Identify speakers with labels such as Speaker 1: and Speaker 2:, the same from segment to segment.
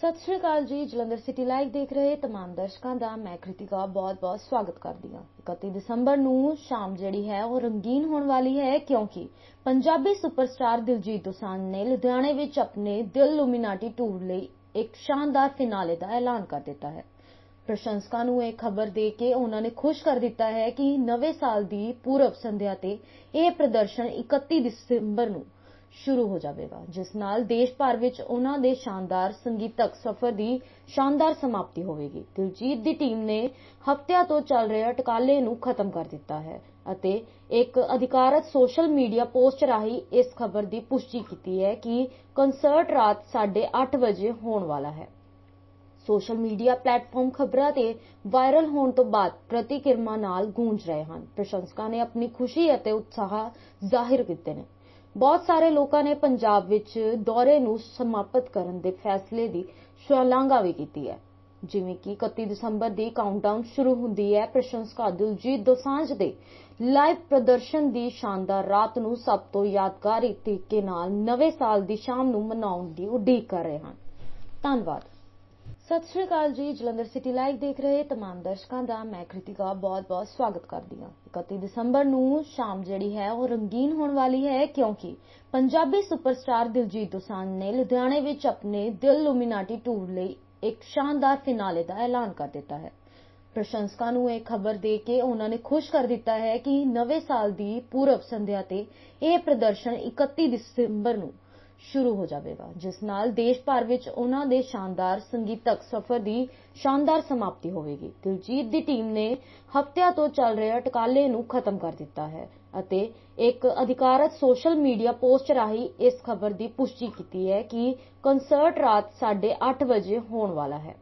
Speaker 1: ਸਤਿ ਸ਼੍ਰੀ ਅਕਾਲ ਜੀ, Jalandhar city live ਦੇਖ ਰਹੇ ਤਮਾਮ ਦਰਸ਼ਕਾਂ ਦਾ ਮੈਂ ਕ੍ਰਿਤਿਕਾ ਬਹੁਤ-ਬਹੁਤ ਸਵਾਗਤ ਕਰਦੀ ਹਾਂ। 31 ਦਸੰਬਰ ਨੂੰ ਸ਼ਾਮ ਜਿਹੜੀ ਹੈ ਉਹ ਰੰਗੀਨ ਹੋਣ ਵਾਲੀ ਹੈ ਕਿਉਂਕਿ ਪੰਜਾਬੀ ਸੁਪਰਸਟਾਰ ਦਿਲਜੀਤ ਦੋਸਾਂਝ ਨੇ ਲੁਧਿਆਣੇ ਵਿੱਚ ਆਪਣੇ ਦਿਲ ਲੂਮੀਨਾਟੀ ਟੂਰ ਲਈ ਇੱਕ ਸ਼ਾਨਦਾਰ ਫਿਨਾਲੇ ਦਾ ਐਲਾਨ ਕਰ ਦਿੱਤਾ ਹੈ। ਪ੍ਰਸ਼ੰਸਕਾਂ ਨੂੰ ਇਹ ਖਬਰ ਦੇ ਕੇ ਉਹਨਾਂ ਨੇ ਖੁਸ਼ ਕਰ ਦਿੱਤਾ ਹੈ ਕਿ ਨਵੇਂ ਸਾਲ ਦੀ ਪੂਰਵ ਸੰਧਿਆ ਤੇ ਇਹ ਪ੍ਰਦਰਸ਼ਨ 31 ਦਸੰਬਰ ਨੂੰ ਸ਼ੁਰੂ ਹੋ ਜਾਵੇਗਾ, ਜਿਸ ਨਾਲ ਦੇਸ਼ ਭਰ ਵਿੱਚ ਉਹਨਾਂ ਦੇ ਸ਼ਾਨਦਾਰ ਸੰਗੀਤਕ ਸਫ਼ਰ ਦੀ ਸ਼ਾਨਦਾਰ ਸਮਾਪਤੀ ਹੋਵੇਗੀ। ਦਿਲਜੀਤ ਦੀ ਟੀਮ ਨੇ ਹਫ਼ਤਿਆਂ ਤੋਂ ਚੱਲ ਰਹੇ ਅਟਕਾਲੇ ਨੂੰ ਖਤਮ ਕਰ ਦਿੱਤਾ ਹੈ ਅਤੇ ਇੱਕ ਅਧਿਕਾਰਤ ਸੋਸ਼ਲ ਮੀਡੀਆ ਪੋਸਟ ਰਾਹੀਂ ਇਸ ਖਬਰ ਦੀ ਪੁਸ਼ਟੀ ਕੀਤੀ ਹੈ ਕਿ ਕੰਸਰਟ ਰਾਤ 8:30 ਵਜੇ ਹੋਣ ਵਾਲਾ ਹੈ। ਸੋਸ਼ਲ ਮੀਡੀਆ ਪਲੇਟਫਾਰਮ ਖਬਰਾਂ ਤੇ ਵਾਇਰਲ ਹੋਣ ਤੋਂ ਬਾਅਦ ਪ੍ਰਤੀਕਿਰਮਾ ਨਾਲ ਗੂੰਜ ਰਹੇ ਹਨ। ਪ੍ਰਸ਼ੰਸਕਾਂ ਨੇ ਆਪਣੀ ਖੁਸ਼ੀ ਅਤੇ ਉਤਸ਼ਾਹ ਜ਼ਾਹਿਰ ਕੀਤੇ ਨੇ। ਬਹੁਤ ਸਾਰੇ ਲੋਕਾਂ ਨੇ ਪੰਜਾਬ ਵਿੱਚ ਦੌਰੇ ਨੂੰ ਸਮਾਪਤ ਕਰਨ ਦੇ ਫੈਸਲੇ ਦੀ ਸ਼ਲਾਘਾ ਵੀ ਕੀਤੀ ਹੈ। ਜਿਵੇਂ ਕਿ 31 ਦਸੰਬਰ ਦੀ ਕਾਊਂਟਡਾਊਨ ਸ਼ੁਰੂ ਹੁੰਦੀ ਹੈ। ਪ੍ਰਸ਼ੰਸਕ ਦਿਲਜੀਤ ਦੋਸਾਂਝ ਦੇ ਲਾਈਵ ਪ੍ਰਦਰਸ਼ਨ ਦੀ ਸ਼ਾਨਦਾਰ ਰਾਤ ਨੂੰ ਸਭ ਤੋਂ ਯਾਦਗਾਰੀ ਤਰੀਕੇ ਨਾਲ ਨਵੇਂ ਸਾਲ ਦੀ ਸ਼ਾਮ ਨੂੰ ਮਨਾਉਣ ਦੀ ਉਡੀਕ ਕਰ ਰਹੇ ਹਨ। ਧੰਨਵਾਦ। ਸਤਿ ਸ਼੍ਰੀ ਅਕਾਲ ਜੀ, ਜਲੰਧਰ ਸਿਟੀ ਲਾਈਵ ਦੇਖ ਰਹੇ ਤਮਾਮ ਦਰਸ਼ਕਾਂ ਦਾ ਮੈਂ ਕ੍ਰਿਤਿਕਾ ਬਹੁਤ-ਬਹੁਤ ਸਵਾਗਤ ਕਰਦੀ ਹਾਂ। 31 ਦਸੰਬਰ ਨੂੰ ਸ਼ਾਮ ਜਿਹੜੀ ਹੈ ਉਹ ਰੰਗੀਨ ਹੋਣ ਵਾਲੀ ਹੈ ਕਿਉਂਕਿ ਪੰਜਾਬੀ ਸੁਪਰਸਟਾਰ ਦਿਲਜੀਤ ਦੋਸਾਂਝ ਨੇ ਲੁਧਿਆਣੇ ਵਿੱਚ ਆਪਣੇ ਦਿਲ ਲੁਮੀਨਾਟੀ ਟੂਰ ਲਈ ਇੱਕ ਸ਼ਾਨਦਾਰ ਫਿਨਾਲੇ ਦਾ ਐਲਾਨ ਕਰ ਦਿੱਤਾ ਹੈ। ਪ੍ਰਸ਼ੰਸਕਾਂ ਨੂੰ ਇਹ ਖਬਰ ਦੇ ਕੇ ਉਹਨਾਂ ਨੇ ਖੁਸ਼ ਕਰ ਦਿੱਤਾ ਹੈ ਕਿ ਨਵੇਂ ਸਾਲ ਦੀ ਪੂਰਵ ਸੰਧਿਆ ਤੇ ਇਹ ਪ੍ਰਦਰਸ਼ਨ 31 ਦਸੰਬਰ ਨੂੰ ਸ਼ੁਰੂ ਹੋ ਜਾਵੇਗਾ, ਜਿਸ ਨਾਲ ਦੇਸ਼ ਭਰ ਵਿੱਚ ਉਹਨਾਂ ਦੇ ਸ਼ਾਨਦਾਰ ਸੰਗੀਤਕ ਸਫ਼ਰ ਦੀ ਸ਼ਾਨਦਾਰ ਸਮਾਪਤੀ ਹੋਵੇਗੀ। ਦਿਲਜੀਤ ਦੀ ਟੀਮ ਨੇ ਹਫ਼ਤਿਆਂ ਤੋਂ ਚੱਲ ਰਹੇ ਅਟਕਾਲੇ ਨੂੰ ਖਤਮ ਕਰ ਦਿੱਤਾ ਹੈ ਅਤੇ ਇੱਕ ਅਧਿਕਾਰਤ ਸੋਸ਼ਲ ਮੀਡੀਆ ਪੋਸਟ ਰਾਹੀਂ ਇਸ ਖਬਰ ਦੀ ਪੁਸ਼ਟੀ ਕੀਤੀ ਹੈ ਕਿ ਕੰਸਰਟ ਰਾਤ 8:30 ਵਜੇ ਹੋਣ ਵਾਲਾ ਹੈ।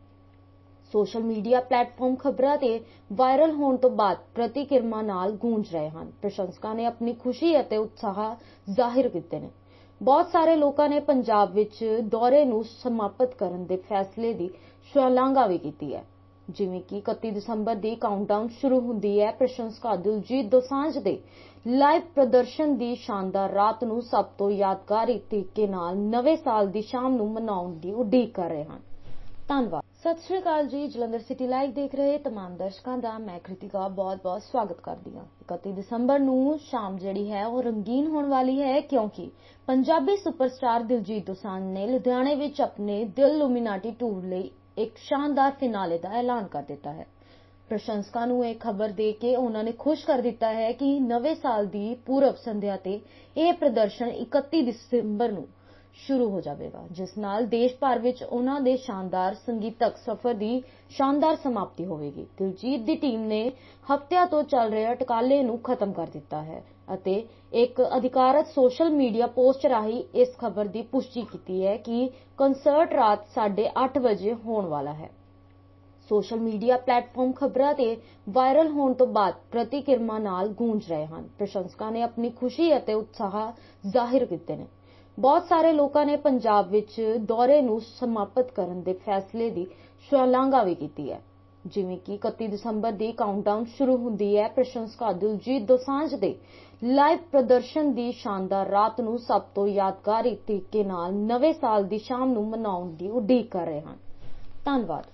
Speaker 1: ਸੋਸ਼ਲ ਮੀਡੀਆ ਪਲੇਟਫਾਰਮ ਖਬਰਾਂ ਤੇ ਵਾਇਰਲ ਹੋਣ ਤੋਂ ਬਾਅਦ ਪ੍ਰਤੀਕਿਰਮਾ ਨਾਲ ਗੂੰਜ ਰਹੇ ਹਨ। ਪ੍ਰਸ਼ੰਸਕਾਂ ਨੇ ਆਪਣੀ ਖੁਸ਼ੀ ਅਤੇ ਉਤਸ਼ਾਹ ਜ਼ਾਹਿਰ ਕੀਤੇ ਨੇ। ਬਹੁਤ ਸਾਰੇ ਲੋਕਾਂ ਨੇ ਪੰਜਾਬ ਵਿੱਚ ਦੌਰੇ ਨੂੰ ਸਮਾਪਤ ਕਰਨ ਦੇ ਫੈਸਲੇ ਦੀ ਸ਼ਲਾਘਾ ਵੀ ਕੀਤੀ ਹੈ। ਜਿਵੇਂ ਕਿ 31 ਦਸੰਬਰ ਦੀ ਕਾਊਂਟਡਾਊਨ ਸ਼ੁਰੂ ਹੁੰਦੀ ਹੈ। ਪ੍ਰਸ਼ੰਸਕ ਦਿਲਜੀਤ ਦੋਸਾਂਝ ਦੇ ਲਾਈਵ ਪ੍ਰਦਰਸ਼ਨ ਦੀ ਸ਼ਾਨਦਾਰ ਰਾਤ ਨੂੰ ਸਭ ਤੋਂ ਯਾਦਗਾਰੀ ਤਰੀਕੇ ਨਾਲ ਨਵੇਂ ਸਾਲ ਦੀ ਸ਼ਾਮ ਨੂੰ ਮਨਾਉਣ ਦੀ ਉਡੀਕ ਕਰ ਰਹੇ ਹਨ। ਧੰਨਵਾਦ। ਸਤਿ ਸ਼੍ਰੀ ਅਕਾਲ ਜੀ, ਜਲੰਧਰ ਸਿਟੀ ਲਾਈਵ ਦੇਖ ਰਹੇ ਤਮਾਮ ਦਰਸ਼ਕਾਂ ਦਾ, ਮੈਂ ਕ੍ਰਿਤਿਕਾ ਬਹੁਤ-ਬਹੁਤ ਸਵਾਗਤ ਕਰਦੀ ਹਾਂ। 31 ਦਸੰਬਰ ਨੂੰ ਸ਼ਾਮ ਜਿਹੜੀ ਹੈ, ਉਹ ਰੰਗੀਨ ਹੋਣ ਵਾਲੀ ਹੈ, ਕਿਉਂਕਿ ਪੰਜਾਬੀ ਸੁਪਰਸਟਾਰ ਦਿਲਜੀਤ ਦੋਸਾਂਝ ਨੇ ਲੁਧਿਆਣੇ ਵਿੱਚ ਆਪਣੇ ਦਿਲ ਲੁਮੀਨਾਟੀ ਟੂਰ ਲਈ ਇੱਕ ਸ਼ਾਨਦਾਰ ਫਿਨਾਲੇ ਦਾ ਐਲਾਨ ਕਰ ਦਿੱਤਾ ਹੈ। ਪ੍ਰਸ਼ੰਸਕਾਂ ਨੂੰ ਇਹ ਖਬਰ ਦੇ ਕੇ ਉਹਨਾਂ ਨੇ ਖੁਸ਼ ਕਰ ਦਿੱਤਾ ਹੈ ਕਿ ਨਵੇਂ ਸਾਲ ਦੀ ਪੂਰਵ ਸੰਧਿਆ ਤੇ ਇਹ ਪ੍ਰਦਰਸ਼ਨ 31 ਦਸੰਬਰ ਨੂੰ ਸ਼ੁਰੂ ਹੋ ਜਾਵੇਗਾ, ਜਿਸ ਨਾਲ ਦੇਸ਼ ਭਰ ਵਿੱਚ ਉਹਨਾਂ ਦੇ ਸ਼ਾਨਦਾਰ ਸੰਗੀਤਕ ਸਫ਼ਰ ਦੀ ਸ਼ਾਨਦਾਰ ਸਮਾਪਤੀ ਹੋਵੇਗੀ। ਦਿਲਜੀਤ ਦੀ ਟੀਮ ਨੇ ਹਫ਼ਤਿਆਂ ਤੋਂ ਚੱਲ ਰਹੇ ਅਟਕਾਲੇ ਨੂੰ ਖਤਮ ਕਰ ਦਿੱਤਾ ਹੈ ਅਤੇ ਇੱਕ ਅਧਿਕਾਰਤ ਸੋਸ਼ਲ ਮੀਡੀਆ ਪੋਸਟ ਰਾਹੀਂ ਇਸ ਖਬਰ ਦੀ ਪੁਸ਼ਟੀ ਕੀਤੀ ਹੈ ਕਿ ਕੰਸਰਟ ਰਾਤ 8:30 ਵਜੇ ਹੋਣ ਵਾਲਾ ਹੈ। ਸੋਸ਼ਲ ਮੀਡੀਆ ਪਲੇਟਫਾਰਮ ਖਬਰਾਂ ਤੇ ਵਾਇਰਲ ਹੋਣ ਤੋਂ ਬਾਅਦ ਪ੍ਰਤੀਕਿਰਮਾ ਨਾਲ ਗੂੰਜ ਰਹੇ ਹਨ। ਪ੍ਰਸ਼ੰਸਕਾਂ ਨੇ ਆਪਣੀ ਖੁਸ਼ੀ ਅਤੇ ਉਤਸ਼ਾਹ ਜ਼ਾਹਿਰ ਕੀਤੇ ਨੇ। ਬਹੁਤ ਸਾਰੇ ਲੋਕਾਂ ਨੇ ਪੰਜਾਬ ਵਿੱਚ ਦੌਰੇ ਨੂੰ ਸਮਾਪਤ ਕਰਨ ਦੇ ਫੈਸਲੇ ਦੀ ਸ਼ਲਾਘਾ ਵੀ ਕੀਤੀ ਹੈ। ਜਿਵੇਂ ਕਿ 31 ਦਸੰਬਰ ਦੀ ਕਾਊਂਟਡਾਊਨ ਸ਼ੁਰੂ ਹੁੰਦੀ ਹੈ। ਪ੍ਰਸ਼ੰਸਕ ਦਿਲਜੀਤ ਦੋਸਾਂਝ ਦੇ ਲਾਈਵ ਪ੍ਰਦਰਸ਼ਨ ਦੀ ਸ਼ਾਨਦਾਰ ਰਾਤ ਨੂੰ ਸਭ ਤੋਂ ਯਾਦਗਾਰੀ ਤਰੀਕੇ ਨਾਲ ਨਵੇਂ ਸਾਲ ਦੀ ਸ਼ਾਮ ਨੂੰ ਮਨਾਉਣ ਦੀ ਉਡੀਕ ਕਰ ਰਹੇ ਹਨ। ਧੰਨਵਾਦ।